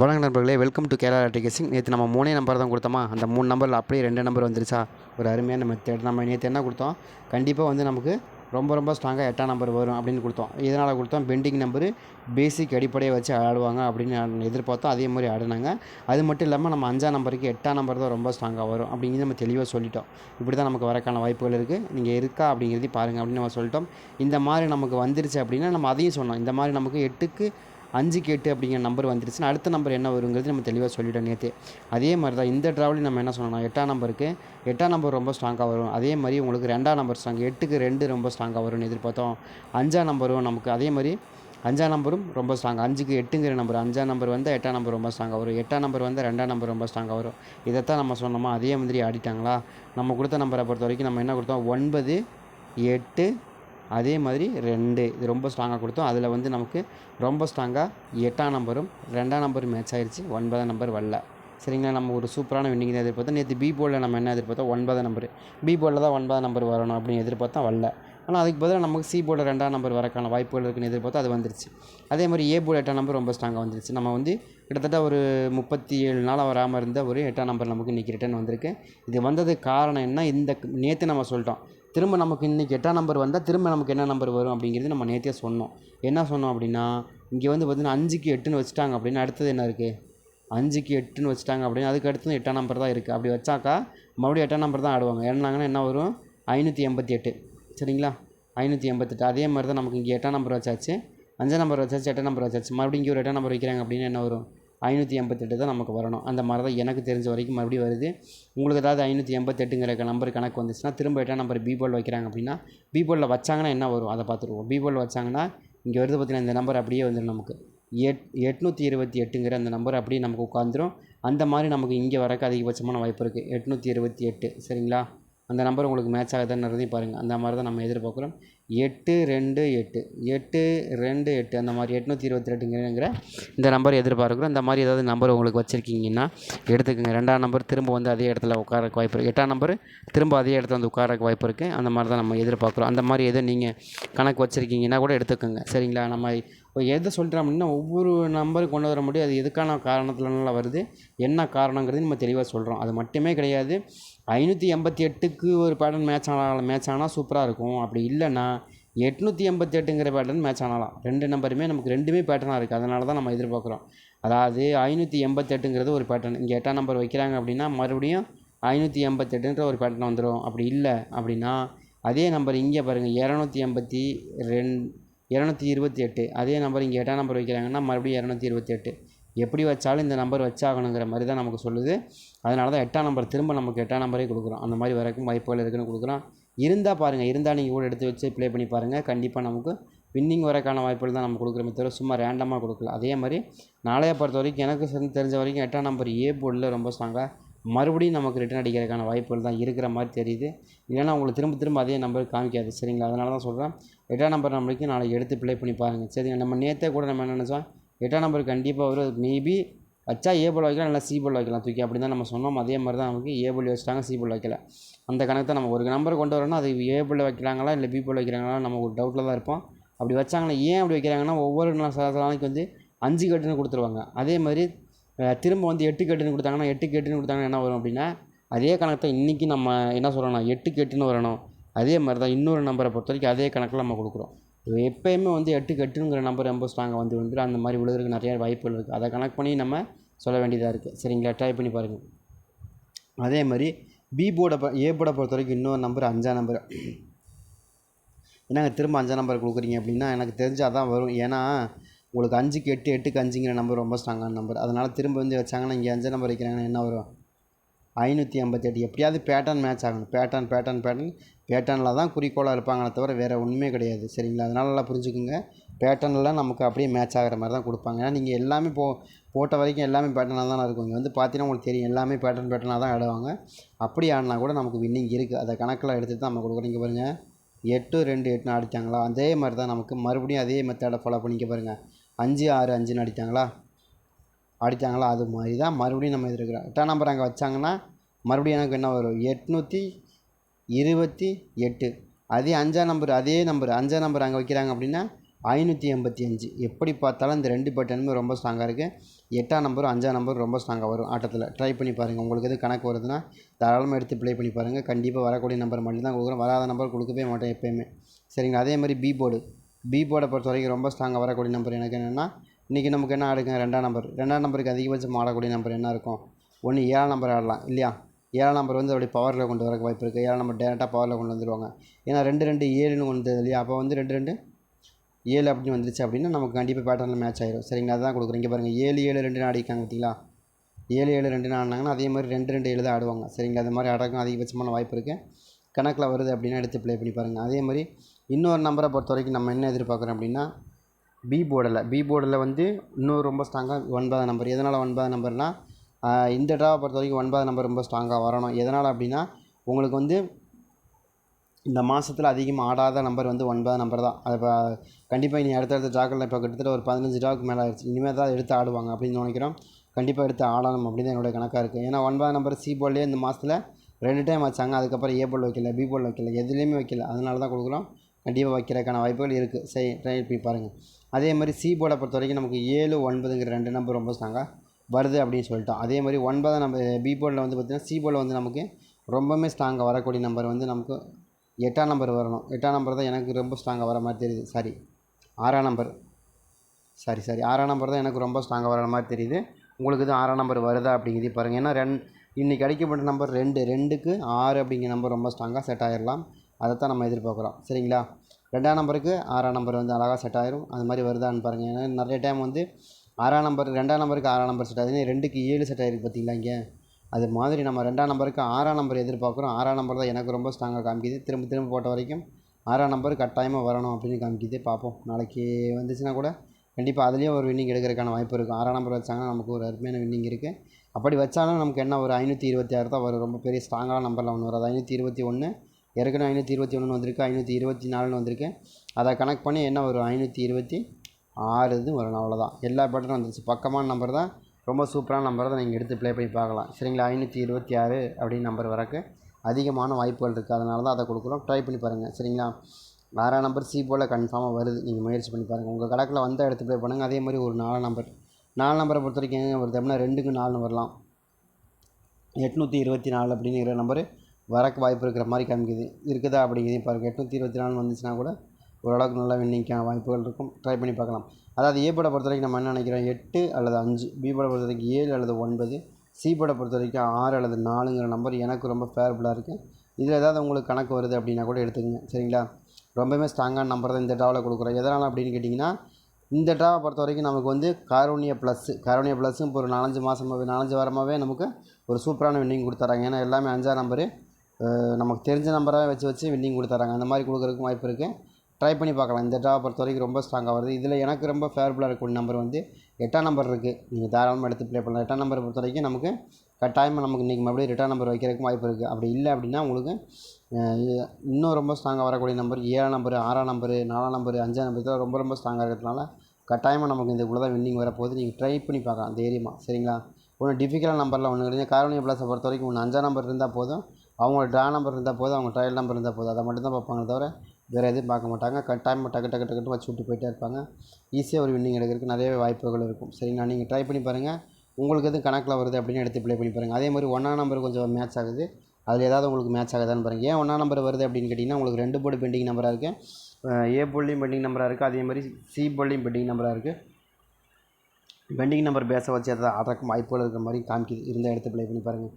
வணக்கம் நண்பர்களே welcome to Kerala டிகேசிங் நேற்று நம்ம மூணே நம்பர் தான் கொடுத்தோமா? அந்த மூணு நம்பரில் அப்படியே ரெண்டு நம்பர் வந்துருச்சா? ஒரு அருமையான தேட் நம்ம நேற்று என்ன கொடுத்தோம்? கண்டிப்பாக வந்து நமக்கு ரொம்ப ரொம்ப ஸ்ட்ராங்காக எட்டாம் நம்பர் வரும் அப்படின்னு கொடுத்தோம். இதனால் கொடுத்தோம் பெண்டிங் நம்பரு பேசிக் அடிப்படையை வச்சு ஆடுவாங்க அப்படின்னு எதிர்பார்த்தோம். அதே மாதிரி ஆடினாங்க. அது மட்டும் இல்லாமல் நம்ம அஞ்சாம் நம்பருக்கு எட்டாம் நம்பர் தான் ரொம்ப ஸ்ட்ராங்காக வரும் அப்படிங்கிறது நம்ம தெளிவாக சொல்லிட்டோம். இப்படி தான் நமக்கு வரக்கான வாய்ப்புகள் இருக்குது நீங்கள் இருக்கா அப்படிங்கிறதையும் பாருங்கள் அப்படின்னு நம்ம சொல்லிட்டோம். இந்த மாதிரி நமக்கு வந்துருச்சு அப்படின்னா நம்ம அதையும் சொன்னோம். இந்த மாதிரி நமக்கு எட்டுக்கு அஞ்சுக்கு எட்டு அப்படிங்கிற நம்பர் வந்துருச்சுன்னா அடுத்த நம்பர் என்ன வருங்கிறது நம்ம தெளிவாக சொல்லிட்டோம் நேற்று அதே மாதிரி தான் இந்த ட்ராவலையும் நம்ம என்ன சொன்னோம்னா எட்டாம் நம்பருக்கு எட்டாம் நம்பர் ரொம்ப ஸ்ட்ராங்காக வரும். அதே மாதிரி உங்களுக்கு ரெண்டாம் நம்பர் ஸ்ட்ராங் எட்டுக்கு ரெண்டு ரொம்ப ஸ்ட்ராங்காக வரும்னு எதிர்பார்த்தோம். அஞ்சாம் நம்பரும் நமக்கு அதே மாதிரி அஞ்சாம் நம்பரும் ரொம்ப ஸ்ட்ராங் அஞ்சுக்கு எட்டுங்கிற நம்பர் அஞ்சாம் நம்பர் வந்து எட்டாம் நம்பர் ரொம்ப ஸ்ட்ராங்காக வரும். எட்டாம் நம்பர் வந்து ரெண்டாம் நம்பர் ரொம்ப ஸ்ட்ராங்காக வரும். இதைத்தான் நம்ம சொன்னோமா அதே மாதிரி ஆடிட்டாங்களா? நம்ம கொடுத்த நம்பரை பொறுத்த வரைக்கும் நம்ம என்ன கொடுத்தோம்? ஒன்பது எட்டு அதே மாதிரி ரெண்டு இது ரொம்ப ஸ்ட்ராங்காக கொடுத்தோம். அதில் வந்து நமக்கு ரொம்ப ஸ்ட்ராங்காக எட்டாம் நம்பரும் ரெண்டாம் நம்பரும் மேட்ச் ஆயிடுச்சு ஒன்பதாம் நம்பர் வரல. சரிங்களா? நம்ம ஒரு சூப்பரான வின்னிங் தான் எதிர்பார்த்தோம் நேற்று பி போர்டில் நம்ம என்ன எதிர்பார்த்தோம் ஒன்பதாம் நம்பர் பி போர்டில் தான் ஒன்பதாம் நம்பர் வரணும் அப்படின்னு எதிர்பார்த்தா வரல. ஆனால் அதுக்கு பதிலாக நமக்கு சி போர்டில் ரெண்டாம் நம்பர் வரக்கான வாய்ப்புகள் இருக்குன்னு எதிர்பார்த்தோம் அது வந்துருச்சு. அதே மாதிரி ஏ போர்டு எட்டாம் நம்பர் ரொம்ப ஸ்ட்ராங்காக வந்துருச்சு. நம்ம வந்து கிட்டத்தட்ட ஒரு முப்பத்தி ஏழு நாளாக வராமல் இருந்த ஒரு எட்டாம் நம்பர் நமக்கு இன்றைக்கி ரிட்டன் வந்திருக்கு. இது வந்ததுக்கு காரணம் என்ன? இந்த நேற்று நம்ம சொல்லிட்டோம். திரும்ப நமக்கு இன்றைக்கி எட்டாம் நம்பர் வந்தால் திரும்ப நமக்கு என்ன நம்பர் வரும் அப்படிங்கிறது நம்ம நேற்றே சொன்னோம். என்ன சொன்னோம் அப்படின்னா இங்கே வந்து பார்த்திங்கன்னா அஞ்சுக்கு எட்டுன்னு வச்சுட்டாங்க அப்படின்னா அடுத்தது என்ன இருக்குது அஞ்சுக்கு எட்டுன்னு வச்சுட்டாங்க அப்படின்னா அதுக்கு அடுத்தது எட்டாம் நம்பர் தான் இருக்குது அப்படி வச்சாக்கா மறுபடியும் எட்டாம் நம்பர் தான் ஆடுவாங்க. ஏன்னாங்கன்னா என்ன வரும்? ஐநூற்றி எண்பத்தி எட்டு. சரிங்களா? ஐநூற்றி எண்பத்தெட்டு அதே மாதிரி தான் நமக்கு இங்கே எட்டாம் நம்பர் வச்சாச்சு. அஞ்சாம் நம்பர் வச்சாச்சு எட்டாம் நம்பர் வச்சாச்சு. மறுபடியும் இங்கே ஒரு எட்டாம் நம்பர் வைக்கிறாங்க அப்படின்னு என்ன வரும்? ஐநூற்றி எண்பத்தெட்டு தான் நமக்கு வரணும். அந்த மாதிரி தான் எனக்கு தெரிஞ்ச வரைக்கும் மறுபடியும் வருது. உங்களுக்கு ஏதாவது ஐநூற்றி எண்பத்தெட்டுங்கிற நம்பர் கணக்கு வந்துச்சுன்னா திரும்ப எட்டாம் நம்பர் பீபோல் வைக்கிறாங்க அப்படின்னா பீபோலில் வச்சாங்கன்னா என்ன வரும்? அதை பார்த்துருவோம். பி வச்சாங்கன்னா இங்கே வருது பார்த்தீங்கன்னா இந்த நம்பர் அப்படியே வந்துடும் நமக்கு. எட் எட்நூற்றி இருபத்தி எட்டுங்கிற அந்த நம்பர் அப்படியே நமக்கு உட்காந்துரும் அந்த மாதிரி நமக்கு இங்கே வரக்கு அதிகபட்சமான வாய்ப்பு இருக்குது எட்நூற்றி இருபத்தி எட்டு சரிங்களா? அந்த நம்பர் உங்களுக்கு மேட்ச் ஆகுதுன்றதையும் பாருங்கள் அந்த மாதிரி தான் நம்ம எதிர்பார்க்குறோம். எட்டு ரெண்டு எட்டு எட்டு ரெண்டு எட்டு அந்த மாதிரி எட்நூற்றி இருபத்தி ரெண்டுங்கிற இந்த நம்பர் எதிர்பார்க்குறோம். இந்த மாதிரி ஏதாவது நம்பர் உங்களுக்கு வச்சுருக்கீங்கன்னா எடுத்துக்கோங்க. ரெண்டாம் நம்பர் திரும்ப வந்து அதே இடத்துல உட்காரக்கு வாய்ப்பு இருக்குது எட்டாம் நம்பர் திரும்ப அதே இடத்துல வந்து உட்காரக்கு வாய்ப்பு இருக்குது அந்த மாதிரி தான் நம்ம எதிர்பார்க்குறோம். அந்த மாதிரி எதுவும் நீங்கள் கணக்கு வச்சுருக்கீங்கன்னா கூட எடுத்துக்கோங்க. சரிங்களா? நம்ம இப்போ எதை சொல்கிறோம் அப்படின்னா ஒவ்வொரு நம்பரும் கொண்டு வர முடியும். அது எதுக்கான காரணத்துலனால வருது என்ன காரணங்கிறது நம்ம தெளிவாக சொல்கிறோம் அது மட்டுமே கிடையாது. ஐநூற்றி எண்பத்தி எட்டுக்கு ஒரு பேட்டர்ன் மேட்ச் ஆனால் மேட்ச் ஆனால் சூப்பராக இருக்கும். அப்படி இல்லைன்னா எட்நூற்றி எண்பத்தி எட்டுங்கிற பேட்டர்ன் மேட்ச் ஆனாலாம் ரெண்டு நம்பருமே நமக்கு ரெண்டுமே பேட்டர்னாக இருக்குது அதனால தான் நம்ம எதிர்பார்க்குறோம். அதாவது ஐநூற்றி எண்பத்தெட்டுங்கிறது ஒரு பேட்டர்ன் இங்கே எட்டாம் நம்பர் வைக்கிறாங்க அப்படின்னா மறுபடியும் ஐநூற்றி எண்பத்தெட்டுன்ற ஒரு பேட்டர்ன் வந்துடும் அப்படி இல்லை அப்படின்னா அதே நம்பர் இங்கே பாருங்கள் இரநூத்தி எண்பத்தி ரெண் இரநூத்தி இருபத்தி எட்டு. அதே நம்பர் இங்கே எட்டாம் நம்பர் வைக்கிறாங்கன்னா மறுபடியும் இரநூத்தி இருபத்தி எட்டு. எப்படி வச்சாலும் இந்த நம்பர் வச்சாகணுங்கிற மாதிரி தான் நமக்கு சொல்லுது. அதனால தான் எட்டாம் நம்பர் திரும்ப நமக்கு எட்டாம் நம்பரே கொடுக்குறோம். அந்த மாதிரி வரைக்கும் வாய்ப்புகள் இருக்குன்னு கொடுக்குறோம். இருந்தால் பாருங்கள் இருந்தால் நீங்கள் கூட எடுத்து வச்சு ப்ளே பண்ணி பாருங்கள் கண்டிப்பாக நமக்கு வின்னிங் வரக்கான வாய்ப்புகள் தான் நம்ம கொடுக்குறோமே தவிர சும்மா ரேண்டமாக கொடுக்கல. அதே மாதிரி நாளைய பொறுத்த வரைக்கும் எனக்கு தெரிஞ்ச வரைக்கும் எட்டாம் நம்பர் ஏ போர்டில் ரொம்ப ஸ்ட்ராங்காக மறுபடியும் நமக்கு ரிட்டன் அடிக்கிறதுக்கான வாய்ப்புகள் தான் இருக்கிற மாதிரி தெரியுது. இல்லைன்னா உங்களுக்கு திரும்ப திரும்ப அதே நம்பர் காமிக்காது சரிங்களா? அதனால தான் சொல்கிறேன் எட்டாம் நம்பர் நம்மளுக்கு நாளைக்கு எடுத்து ப்ளே பண்ணி பாருங்கள் சரிங்க நம்ம நேற்றே கூட நம்ம என்ன நினச்சோம் எட்டாம் நம்பர் கண்டிப்பாக வரும். மேபி வச்சா ஏ போல் வைக்கலாம் இல்லை சி போல் வைக்கலாம் தூக்கி. அப்படி தான் நம்ம சொன்னோம். அதே மாதிரி தான் நமக்கு ஏ போல் வச்சுட்டாங்க சி போல் வைக்கல. அந்த கணக்கு தான் நம்ம ஒரு நம்பர் கொண்டு வரோம்னா அது ஏ போல் வைக்கிறாங்களா இல்லை பி போல் வைக்கிறாங்களா நம்ம ஒரு டவுட்டில் தான் இருப்போம். அப்படி வச்சாங்கன்னா ஏன் அப்படி வைக்கிறாங்கன்னா ஒவ்வொரு நாள் நாளைக்கு வந்து அஞ்சு கட்டுன்னு கொடுத்துருவாங்க. அதே மாதிரி திரும்ப வந்து எட்டு கட்டுன்னு கொடுத்தாங்கன்னா எட்டு கட்டுன்னு கொடுத்தாங்கன்னா என்ன வரும் அப்படின்னா அதே கணக்கு தான் இன்றைக்கி நம்ம என்ன சொல்கிறோம்னா எட்டு கட்டுன்னு வரணும். அதே மாதிரி தான் இன்னொரு நம்பரை பொறுத்த வரைக்கும் அதே கணக்கில் நம்ம கொடுக்குறோம். எப்போயுமே வந்து எட்டு கெட்டுங்கிற நம்பர் ரொம்ப ஸ்ட்ராங்காக வந்து வந்துடும் அந்த மாதிரி விழுகிறதுக்கு நிறைய வாய்ப்புகள் இருக்குது அதை கணக்கு பண்ணி நம்ம சொல்ல வேண்டியதாக இருக்குது சரிங்களா? ட்ரை பண்ணி பாருங்கள் அதே மாதிரி பி போர்டை ஏ போர்டை பொறுத்த வரைக்கும் இன்னொரு நம்பர் அஞ்சாம் நம்பர் என்னங்க திரும்ப அஞ்சாம் நம்பர் கொடுக்குறீங்க அப்படின்னா எனக்கு தெரிஞ்சால் தான் வரும். ஏன்னா உங்களுக்கு அஞ்சுக்கு எட்டு எட்டுக்கு அஞ்சுங்கிற நம்பர் ரொம்ப ஸ்ட்ராங்கான நம்பர். அதனால் திரும்ப வந்து வச்சாங்கன்னா இங்கே அஞ்சு நம்பர் வைக்கிறாங்கன்னா என்ன வரும்? ஐநூற்றி ஐம்பத்தெட்டு. எப்படியாவது பேட்டர்ன் மேட்ச் ஆகணும். பேட்டர்ன் பேட்டர்ன் பேட்டர்ன் பேட்டர்னில் தான் குறிக்கோளாக இருப்பாங்களே தவிர வேறு ஒன்றுமே கிடையாது. சரிங்களா? அதனால நல்லா புரிஞ்சுக்குங்க. பேட்டர்னில் நமக்கு அப்படியே மேட்ச் ஆகிற மாதிரி தான் கொடுப்பாங்க. ஏன்னா நீங்கள் எல்லாமே போ போட்ட வரைக்கும் எல்லாமே பேட்டர்னாக தான் இருக்கும். இங்கே வந்து பார்த்தீங்கன்னா உங்களுக்கு தெரியும். எல்லாமே பேட்டர்ன் பேட்டர்னாக தான் ஆடுவாங்க. அப்படி ஆடினா கூட நமக்கு வின்னிங் இருக்குது அதை கணக்கில் எடுத்து தான் நம்ம கொடுக்குறீங்க பாருங்கள் எட்டு ரெண்டு எட்டுன்னு அடித்தாங்களா அதே மாதிரி தான் நமக்கு மறுபடியும் அதே மெத்தடை ஃபாலோ பண்ணிக்க பாருங்கள் அஞ்சு ஆறு அஞ்சுன்னு அடித்தாங்களா? அடித்தாங்களா? அது மாதிரி தான் மறுபடியும் நம்ம எதிர்க்கிறோம். எட்டாம் நம்பர் அங்கே வச்சாங்கன்னா மறுபடியும் எனக்கு என்ன வரும்? எட்நூற்றி இருபத்தி எட்டு. அதே அஞ்சாம் நம்பர் அதே நம்பர் அஞ்சாம் நம்பர் அங்கே வைக்கிறாங்க அப்படின்னா ஐநூற்றி எண்பத்தி அஞ்சு. எப்படி பார்த்தாலும் இந்த ரெண்டு பட்டனுமே ரொம்ப ஸ்ட்ராங்காக இருக்குது எட்டாம் நம்பரும் அஞ்சாம் நம்பரும் ரொம்ப ஸ்ட்ராங்காக வரும் ஆட்டத்தில். ட்ரை பண்ணி பாருங்கள் உங்களுக்கு எது கணக்கு வருதுன்னா தாராளமாக எடுத்து ப்ளே பண்ணி பாருங்கள் கண்டிப்பாக வரக்கூடிய நம்பர் மட்டும் தான் கொடுக்குறோம் வராத நம்பர் கொடுக்கவே மாட்டேன் எப்போயுமே. சரிங்களா? அதே மாதிரி பி போர்டு பி போர்டை பொறுத்த வரைக்கும் ரொம்ப ஸ்ட்ராங்காக வரக்கூடிய நம்பர் எனக்கு என்னென்னா இன்றைக்கி நமக்கு என்ன ஆடுங்க? ரெண்டாம் நம்பர் ரெண்டாம் நம்பருக்கு அதிகபட்சம் ஆடக்கூடிய நம்பர் என்ன இருக்கும்? ஒன்று ஏழாம் நம்பர் ஆடலாம் இல்லையா? ஏழாம் நம்பர் வந்து அப்படி பவரில் கொண்டு வரக்கு வாய்ப்பு இருக்குது ஏழாம் நம்பர் டேரெக்டாக பவரில் கொண்டு வந்துடுவாங்க ஏன்னா ரெண்டு ரெண்டு ஏழுன்னு கொண்டு இல்லையா? அப்போ வந்து ரெண்டு ரெண்டு ஏழு அப்படின்னு வந்துருச்சு அப்படின்னா நமக்கு கண்டிப்பாக பேட்டர்னில் மேட்ச் ஆயிடும் சரிங்களா? அதான் கொடுக்குறேன். இங்கே பாருங்கள் ஏழு ஏழு ரெண்டு ஆடிக்காங்க பார்த்தீங்களா? ஏழு ஏழு ரெண்டு ஆடினாங்கன்னா அதே மாதிரி ரெண்டு ரெண்டு ஏழு தான் ஆடுவாங்க. சரிங்களா? அது மாதிரி ஆடுறதுக்கும் அதிகபட்சமான வாய்ப்பு இருக்குது கணக்கில் வருது அப்படின்னா எடுத்து ப்ளே பண்ணி பாருங்கள் அதே மாதிரி இன்னொரு நம்பரை பொறுத்த வரைக்கும் நம்ம என்ன எதிர்பார்க்குறோம் அப்படின்னா பி போர்டில் பி போர்டில் வந்து இன்னும் ரொம்ப ஸ்ட்ராங்காக ஒன்பதாம் நம்பர் எதனால் ஒன்பதாம் நம்பர்னால் இந்த ட்ராவை பொறுத்த வரைக்கும் ஒன்பதாம் நம்பர் ரொம்ப ஸ்ட்ராங்காக வரணும். எதனால் அப்படின்னா உங்களுக்கு வந்து இந்த மாதத்தில் அதிகமாக ஆடாத நம்பர் வந்து ஒன்பதாம் நம்பர் தான். அது இப்போ கண்டிப்பாக இனி அடுத்தடுத்த ட்ராக்கில் இப்போ கிட்டத்தட்ட ஒரு பதினஞ்சு ட்ராக்கு மேலே ஆயிடுச்சு. இனிமேல் தான் எடுத்து ஆடுவாங்க அப்படின்னு நினைக்கிறோம். கண்டிப்பாக எடுத்து ஆடணும் அப்படின்னு தான் என்னோட கணக்காக இருக்குது ஏன்னா ஒன்பதாம் நம்பர் சி போல்லே இந்த மாதத்தில் ரெண்டு டைம் வச்சாங்க. அதுக்கப்புறம் ஏ போல் வைக்கல பி போல் வைக்கல எதுலேயுமே வைக்கல. அதனால தான் கொடுக்குறோம். கண்டிப்பாக வைக்கிறதுக்கான வாய்ப்புகள் இருக்குது சரி ட்ரை பண்ணி பாருங்கள் அதே மாதிரி சி போர்டை பொறுத்த வரைக்கும் நமக்கு ஏழு ஒன்பதுங்கிற ரெண்டு நம்பர் ரொம்ப ஸ்ட்ராங்காக வருது அப்படின்னு சொல்லிட்டோம். அதே மாதிரி ஒன்பதாம் நம்பர் பி போர்டில் வந்து பார்த்திங்கன்னா சி போர்டில் வந்து நமக்கு ரொம்பவுமே ஸ்ட்ராங்காக வரக்கூடிய நம்பர் வந்து நமக்கு எட்டாம் நம்பர் வரணும். எட்டாம் நம்பர் தான் எனக்கு ரொம்ப ஸ்ட்ராங்காக வர மாதிரி தெரியுது. சாரி ஆறாம் நம்பர் சாரி சாரி. ஆறாம் நம்பர் தான் எனக்கு ரொம்ப ஸ்ட்ராங்காக வர மாதிரி தெரியுது. உங்களுக்கு இது ஆறாம் நம்பர் வருதா அப்படிங்கிறதே பாருங்கள் ஏன்னா ரெண் இன்றைக்கி அடிக்கப்பட்ட நம்பர் ரெண்டு. ரெண்டுக்கு ஆறு அப்படிங்கிற நம்பர் ரொம்ப ஸ்ட்ராங்காக செட் ஆகிடலாம் அதை தான் நம்ம எதிர்பார்க்குறோம். சரிங்களா? ரெண்டாம் நம்பருக்கு ஆறாம் நம்பர் வந்து அழகாக செட் ஆயிரும். அது மாதிரி வருதான்னு பாருங்கள் ஏன்னா நிறைய டைம் வந்து ஆறாம் நம்பர் ரெண்டாம் நம்பருக்கு ஆறாம் நம்பர் செட் ஆகுது. ரெண்டுக்கு ஏழு செட் ஆகிருக்கு பார்த்தீங்களா இங்கே? அது மாதிரி நம்ம ரெண்டாம் நம்பருக்கு ஆறாம் நம்பர் எதிர்பார்க்குறோம். ஆறாம் நம்பர் தான் எனக்கு ரொம்ப ஸ்ட்ராங்காக காமிக்குது. திரும்ப திரும்ப போட்ட வரைக்கும் ஆறாம் நம்பர் கட்டாயமாக வரணும் அப்படின்னு காமிக்குது. பார்ப்போம். நாளைக்கு வந்துச்சுன்னா கூட கண்டிப்பாக அதுலேயும் ஒரு வின்னிங் எடுக்கிறதுக்கான வாய்ப்பு இருக்கும். ஆறாம் நம்பர் வச்சாங்கன்னா நமக்கு ஒரு அருமையான வின்னிங் இருக்குது அப்படி வச்சாலும் நமக்கு என்ன ஒரு ஐநூற்றி இருபத்தி ஆறு தான் வரும். ரொம்ப பெரிய ஸ்ட்ராங்கான நம்பரில் ஒன்று வராது. ஐநூற்றி இருபத்தி ஒன்று ஏற்கனவே ஐநூற்றி இருபத்தி ஒன்று வந்திருக்கு ஐநூற்றி இருபத்தி நாலுன்னு வந்திருக்கு. அதை கணக்கு பண்ணி என்ன வரும்? ஐநூற்றி இருபத்தி ஆறு இது வரணும் அவ்வளோதான் எல்லா பேட்டரும் வந்துருச்சு. பக்கமான நம்பர் தான். ரொம்ப சூப்பரான நம்பரை தான் நீங்கள் எடுத்து ப்ளே பண்ணி பார்க்கலாம். சரிங்களா? ஐநூற்றி இருபத்தி ஆறு அப்படின்னு நம்பர் வரக்கு அதிகமான வாய்ப்புகள் இருக்குது அதனால தான் அதை கொடுக்குறோம். ட்ரை பண்ணி பாருங்கள் சரிங்களா? வேறு நம்பர் சி போல் கன்ஃபார்மாக வருது. நீங்கள் முயற்சி பண்ணி பாருங்கள் உங்கள் கணக்கில் வந்தால் எடுத்து ப்ளே பண்ணுங்கள் அதே மாதிரி ஒரு நாலு நம்பர் நாலு நம்பரை பொறுத்த வரைக்கும் எங்கே வருது அப்படின்னா ரெண்டுக்கு நாலு வரலாம். எட்நூற்றி இருபத்தி நாலு அப்படிங்கிற நம்பர் வரக்கு வாய்ப்பு இருக்கிற மாதிரி காமிக்குது. இருக்குதா அப்படிங்கிறதையும் பாருங்கள் எட்நூற்றி இருபத்தி நாலு வந்துச்சுன்னா கூட ஓரளவுக்கு நல்லா வின்னிங்க்கான வாய்ப்புகள் இருக்கும். ட்ரை பண்ணி பார்க்கலாம். அதாவது ஏ படம் பொறுத்த வரைக்கும் நம்ம என்ன நினைக்கிறோம்? எட்டு அல்லது அஞ்சு. பி படை பொறுத்த வரைக்கும் ஏழு அல்லது ஒன்பது. சி படை பொறுத்த வரைக்கும் ஆறு அல்லது நாலுங்கிற நம்பர் எனக்கு ரொம்ப ஃபேவரபுளாக இருக்குது இதில் ஏதாவது உங்களுக்கு கணக்கு வருது அப்படின்னா கூட எடுத்துக்கங்க. சரிங்களா? ரொம்பவே ஸ்ட்ராங்கான நம்பர் தான் இந்த ட்ராவில் கொடுக்குறோம். எதனால் அப்படின்னு கேட்டிங்கன்னா இந்த ட்ராவை பொறுத்த வரைக்கும் நமக்கு வந்து காரோனிய ப்ளஸ்ஸு காரோனிய ப்ளஸ்ஸும் இப்போ ஒரு நாலஞ்சு மாதமாகவே நாலஞ்சு வாரமாகவே நமக்கு ஒரு சூப்பரான வின்னிங் கொடுத்துறாங்க. ஏன்னா எல்லாமே அஞ்சாம் நம்பரு நமக்கு தெரிஞ்ச நம்பராக வச்சு வச்சு வின்னிங் கொடுத்துறாங்க அந்த மாதிரி கொடுக்குறதுக்கும் வாய்ப்பு இருக்குது ட்ரை பண்ணி பார்க்கலாம். இந்த ட்ராவை பொறுத்த வரைக்கும் ரொம்ப ஸ்ட்ராங்காக வருது. இதில் எனக்கு ரொம்ப ஃபேவரபுளாக இருக்கக்கூடிய நம்பர் வந்து எட்டாம் நம்பர் இருக்குது நீங்கள் தாராளமாக எடுத்து ப்ளே பண்ணலாம். எட்டாம் நம்பரை பொறுத்த வரைக்கும் நமக்கு கட்டாயமாக நமக்கு இன்றைக்கி மறுபடியும் ரிட்டர்ன் நம்பர் வைக்கிறதுக்கும் வாய்ப்பு இருக்குது அப்படி இல்லை அப்படின்னா உங்களுக்கு இன்னும் ரொம்ப ஸ்ட்ராங்காக வரக்கூடிய நம்பர் ஏழாம் நம்பர் ஆறாம் நம்பர் நாலாம் நம்பர் அஞ்சாம் நம்பர் இதெல்லாம் ரொம்ப ரொம்ப ஸ்ட்ராங்காக இருக்கிறதுனால கட்டாயமாக நமக்கு இந்த தான் வின்னிங் வரப்போகுது. நீங்கள் ட்ரை பண்ணி பார்க்கலாம். தைரியமாக சரிங்களா? ஒன்று டிஃபிகல்ட் நம்பரில் ஒன்று கிடையாது. காரோனியா பிளாஸை பொறுத்த வரைக்கும் ஒன்று அஞ்சாம் நம்பர் இருந்தால் போதும். அவங்களோட ட்ரா நம்பர் இருந்தால் போதும் அவங்க ட்ரையல் நம்பர் இருந்தால் போதும். அதை மட்டும் தான் பார்ப்பாங்க தவிர வேறு எதுவும் பார்க்க மாட்டாங்க. கட்டாயமாக டக்கு டக்கு டக்குன்னு வச்சு விட்டு போயிட்டே இருப்பாங்க. ஈஸியாக ஒரு வின்னிங் எடுக்கிறதுக்கு நிறையவே வாய்ப்புகள் இருக்கும். சரிங்களா? நீங்கள் ட்ரை பண்ணி பாருங்கள் உங்களுக்கு எதுவும் கணக்கில் வருது அப்படின்னு எடுத்து ப்ளே பண்ணி பாருங்கள் அதே மாதிரி ஒன்றா நம்பர் கொஞ்சம் மேட்ச் ஆகுது. அதில் ஏதாவது உங்களுக்கு மேட்ச் ஆகுதான்னு பாருங்கள் ஏன் ஒன்றா நம்பர் வருது அப்படின்னு கேட்டிங்கன்னா உங்களுக்கு ரெண்டு போர்டு பெண்டிங் நம்பராக இருக்குது ஏ போல்லையும் பெண்டிங் நம்பராக இருக்குது அதே மாதிரி சி போல்லையும் பெண்டிங் நம்பராக இருக்குது பெண்டிங் நம்பர் பேச வச்சு அதை அடக்கும் வாய்ப்புகள் இருக்கிற மாதிரி காமிக்குது. இருந்தால் எடுத்து ப்ளே பண்ணி பாருங்கள்